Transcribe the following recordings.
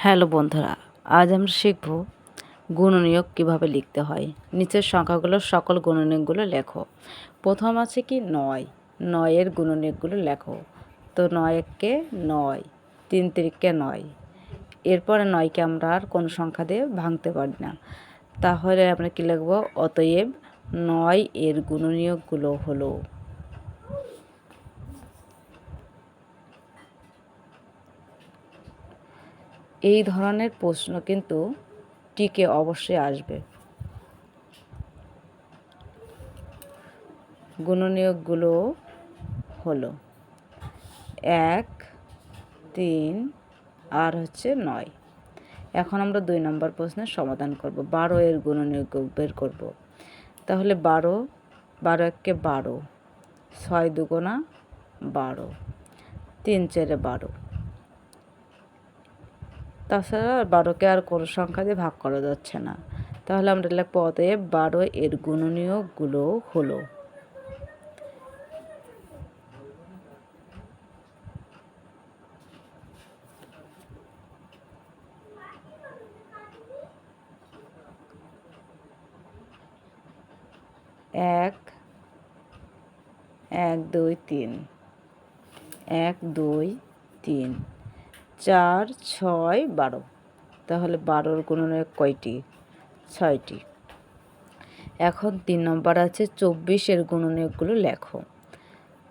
Hello বন্ধুরা, আজ আমরা শিখব গুণনীয়ক কীভাবে লিখতে হয়। নিচের সংখ্যাগুলোর সকল গুণনীয়কগুলো লেখো। প্রথম আছে কি নয়। নয়ের গুণনীয়কগুলো লেখো। তো নয় এককে নয়, তিন তিরিককে নয়। এরপরে নয়কে আমরা আর কোনো সংখ্যা দিয়ে ভাঙতে পারি না। তাহলে আমরা কী লিখব? অতএব নয় এর গুণনীয়কগুলো হলো এই ধরনের প্রশ্ন কিন্তু টিকে অবশ্যই আসবে। গুণনীয়কগুলো হলো এক, তিন আর হচ্ছে নয়। এখন আমরা দুই নম্বর প্রশ্নের সমাধান করব। বারো এর গুণনীয়ক বের করব। তাহলে বারো বারো এককে বারো, ছয় দুগুণা বারো, তিন চারে বারো। তাছাড়া বারোকে আর কোনো সংখ্যা দিয়ে ভাগ করা যাচ্ছে না। তাহলে আমরা লিখব অতএব বারো এর গুণনীয়কগুলো হলো। এক এক, দুই, তিন। এক, দুই, তিন। চার, ছয়, বারো। তাহলে বারোর গুণনের কয়টি? ছয়টি। এখন তিন নম্বর আছে, চব্বিশের গুণনীয়কগুলো লেখো।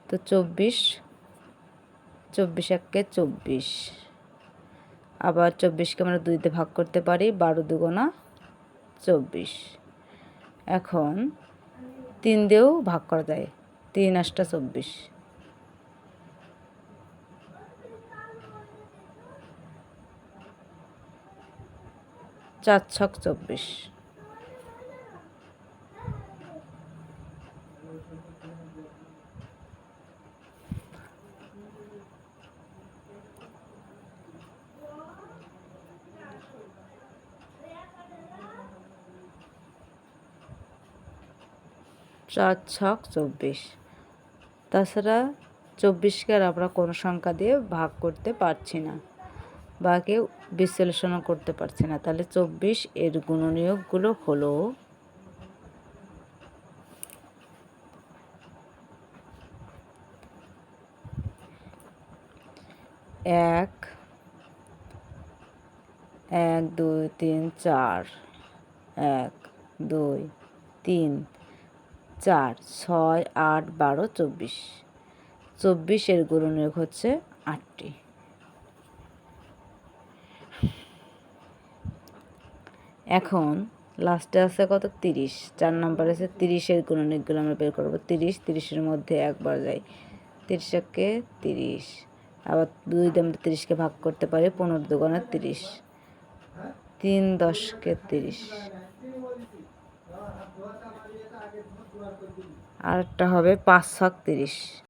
তো চব্বিশ চব্বিশ এককে চব্বিশ। আবার চব্বিশকে আমরা দুইতে ভাগ করতে পারি, বারো দুগুণা চব্বিশ। এখন তিন দিয়েও ভাগ করা যায়, তিন আটটা চব্বিশ। চার ছক চব্বিশ। চার ছক চব্বিশ। তাছাড়া চব্বিশকে আর আমরা কোনো সংখ্যা দিয়ে ভাগ করতে পারছি না। বা কেউ বিশ্লেষণও করতে পারছে না। তাহলে চব্বিশ এর গুণনীয়কগুলো হলো এক এক, দুই, তিন, চার, এক, দুই, তিন, চার, ছয়, আট, বারো, চব্বিশ। চব্বিশের গুণনীয়ক হচ্ছে আটটি। এখন লাস্টে আছে কত? তিরিশ। চার নম্বর আছে তিরিশের গুণনীকগুলো আমরা বের করব। তিরিশ, তিরিশের মধ্যে একবার যাই। তিরিশ একে তিরিশ। আবার দুই দিয়ে আমরা তিরিশকে ভাগ করতে পারি, পনেরো দোকানে তিরিশ। তিন দশকে তিরিশ। আরেকটা হবে পাঁচ ছক তিরিশ।